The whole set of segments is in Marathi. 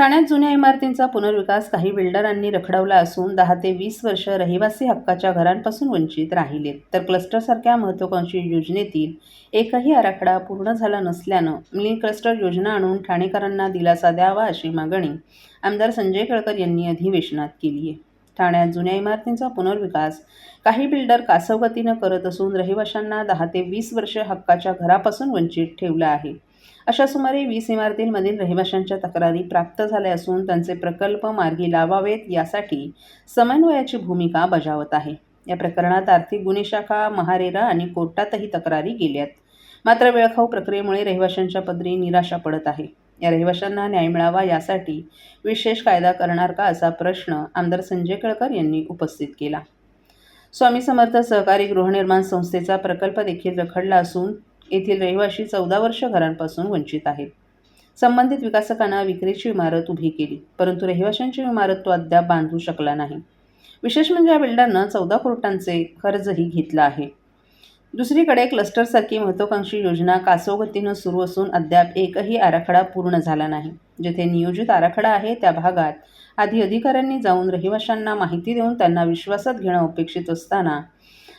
ठाण्यात जुन्या इमारतींचा पुनर्विकास काही बिल्डरांनी रखडवला असून दहा ते वीस वर्ष रहिवासी हक्काच्या घरांपासून वंचित राहिलेत. तर क्लस्टरसारख्या महत्त्वाकांक्षी योजनेतील एकही आराखडा पूर्ण झाला नसल्यानं मिनी क्लस्टर योजना आणून ठाणेकरांना दिलासा द्यावा अशी मागणी आमदार संजय केळकर यांनी अधिवेशनात केली आहे. ठाण्यात जुन्या इमारतींचा पुनर्विकास काही बिल्डर कासवगतीनं करत असून रहिवाशांना दहा ते वीस वर्ष हक्काच्या घरापासून वंचित ठेवलं आहे. अशा सुमारे वीस इमारतींमधील रहिवाशांच्या तक्रारी प्राप्त झाल्या असून त्यांचे प्रकल्प मार्गी लावावेत यासाठी समन्वयाची भूमिका बजावत आहे. या प्रकरणात आर्थिक गुन्हे शाखा महारेरा आणि कोर्टातही तक्रारी गेल्यात. मात्र वेळखाऊ प्रक्रियेमुळे रहिवाशांच्या पदरी निराशा पडत आहे. या रहिवाशांना न्याय मिळावा यासाठी विशेष कायदा करणार का असा प्रश्न आमदार संजय केळकर यांनी उपस्थित केला. स्वामी समर्थ सहकारी गृहनिर्माण संस्थेचा प्रकल्प देखील रखडला असून येथील रहिवाशी चौदा वर्ष घरांपासून वंचित आहेत. संबंधित विकासकांना विक्रीची इमारत उभी केली परंतु रहिवाशांची इमारत तो अद्याप बांधू शकला नाही. विशेष म्हणजे या बिल्डरनं चौदा कोर्टांचे कर्जही घेतलं आहे. दुसरीकडे क्लस्टरसारखी महत्त्वाकांक्षी योजना कासोगतीनं सुरू असून अद्याप एकही आराखडा पूर्ण झाला नाही. जेथे नियोजित आराखडा आहे त्या भागात आधी अधिकाऱ्यांनी जाऊन रहिवाशांना माहिती देऊन त्यांना विश्वासात घेणं अपेक्षित असताना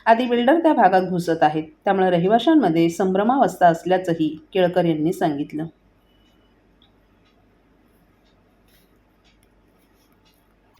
आधी बिल्डर त्या भागात घुसत आहेत. त्यामुळे रहिवाशांमध्ये संभ्रमावस्था असल्याचंही केळकर यांनी सांगितलं.